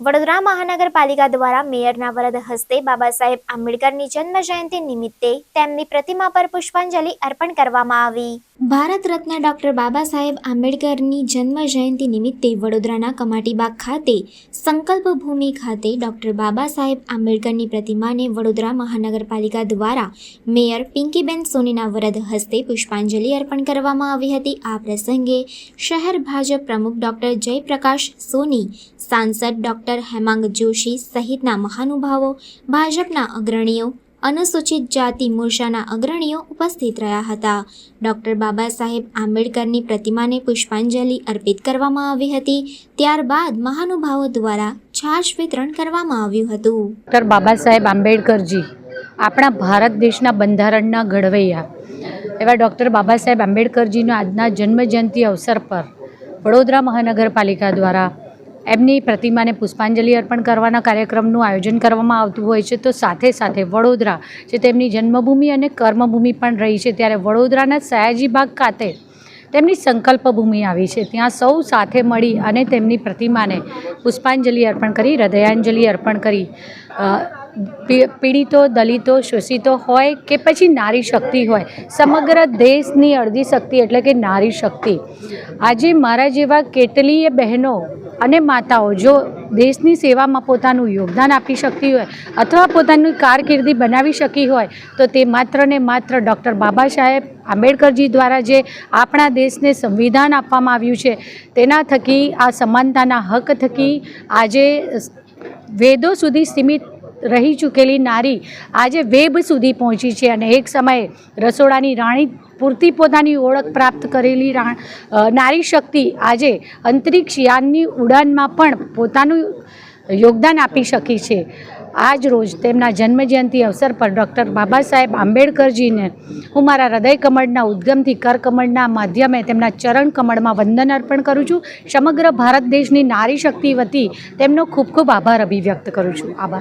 વડોદરા મહાનગરપાલિકા દ્વારા મેયરના વરદ હસ્તે બાબા સાહેબ આંબેડકરની જન્મ જયંતિ નિમિત્તે તેમની પ્રતિમા પર પુષ્પાંજલિ અર્પણ કરવામાં આવી. ભારત રત્ન ડૉક્ટર બાબા સાહેબ આંબેડકરની જન્મ જયંતિ નિમિત્તે વડોદરાના કમાટીબાગ ખાતે સંકલ્પ ભૂમિ ખાતે ડૉક્ટર બાબા સાહેબ આંબેડકરની પ્રતિમાને વડોદરા મહાનગરપાલિકા દ્વારા મેયર પિંકીબેન સોનીના વરદ હસ્તે પુષ્પાંજલિ અર્પણ કરવામાં આવી હતી. આ પ્રસંગે શહેર ભાજપ પ્રમુખ ડૉક્ટર જયપ્રકાશ સોની, સાંસદ ડૉક્ટર હેમાંગ જોશી સહિતના મહાનુભાવો, ભાજપના અગ્રણીઓ અનુસૂચિત જાતિ મોરચાના અગ્રણીઓ ઉપસ્થિત રહ્યા હતા. ડૉક્ટર બાબા સાહેબ આંબેડકરની પ્રતિમાને પુષ્પાંજલિ અર્પિત કરવામાં આવી હતી. ત્યારબાદ મહાનુભાવો દ્વારા છાશ વિતરણ કરવામાં આવ્યું હતું. ડૉક્ટર બાબા સાહેબ આંબેડકરજી, આપણા ભારત દેશના બંધારણના ઘડવૈયા. એવા ડૉક્ટર બાબા સાહેબ આંબેડકરજીનો આજના જન્મજયંતિ અવસર પર વડોદરા મહાનગરપાલિકા દ્વારા એમની પ્રતિમાને પુષ્પાંજલિ અર્પણ કરવાના કાર્યક્રમનું આયોજન કરવામાં આવતું હોય છે. તો સાથે સાથે વડોદરા, જે તેમની જન્મભૂમિ અને કર્મભૂમિ પણ રહી છે, ત્યારે વડોદરાના સયાજીબાગ ખાતે તેમની સંકલ્પ ભૂમિ આવી છે. ત્યાં સૌ સાથે મળી અને તેમની પ્રતિમાને પુષ્પાંજલિ અર્પણ કરી, હૃદયાંજલિ અર્પણ કરી. પીડિતો, દલિતો, શોષિતો હોય કે પછી નારી શક્તિ હોય, સમગ્ર દેશની અડધી શક્તિ એટલે કે નારી શક્તિ. આજે મારા જેવા કેટલીય બહેનો અને માતાઓ, જો દેશની સેવામાં પોતાનું યોગદાન આપી શકતી હોય અથવા પોતાની કારકિર્દી બનાવી શકી હોય, તો તે માત્ર ને માત્ર ડૉક્ટર બાબા સાહેબ આંબેડકરજી દ્વારા જે આપણા દેશને સંવિધાન આપવામાં આવ્યું છે, તેના થકી, આ સમાનતાના હક થકી આજે વેદો સુધી સીમિત રહી ચૂકેલી નારી આજે વેબ સુધી પહોંચી છે અને એક સમયે રસોડાની રાણી પૂરતી પોતાની ઓળખ પ્રાપ્ત કરેલી નારી શક્તિ આજે અંતરિક્ષ યાનની ઉડાનમાં પણ પોતાનું યોગદાન આપી શકી છે. આજ રોજ તેમના જન્મજયંતિ અવસર પર ડૉક્ટર બાબા સાહેબ આંબેડકરજીને હું મારા હૃદય કમળના ઉદ્ગમથી કર કમળના માધ્યમે તેમના ચરણ કમળમાં વંદન અર્પણ કરું છું. સમગ્ર ભારત દેશની નારી શક્તિ વતી તેમનો ખૂબ ખૂબ આભાર અભિવ્યક્ત કરું છું. આભાર.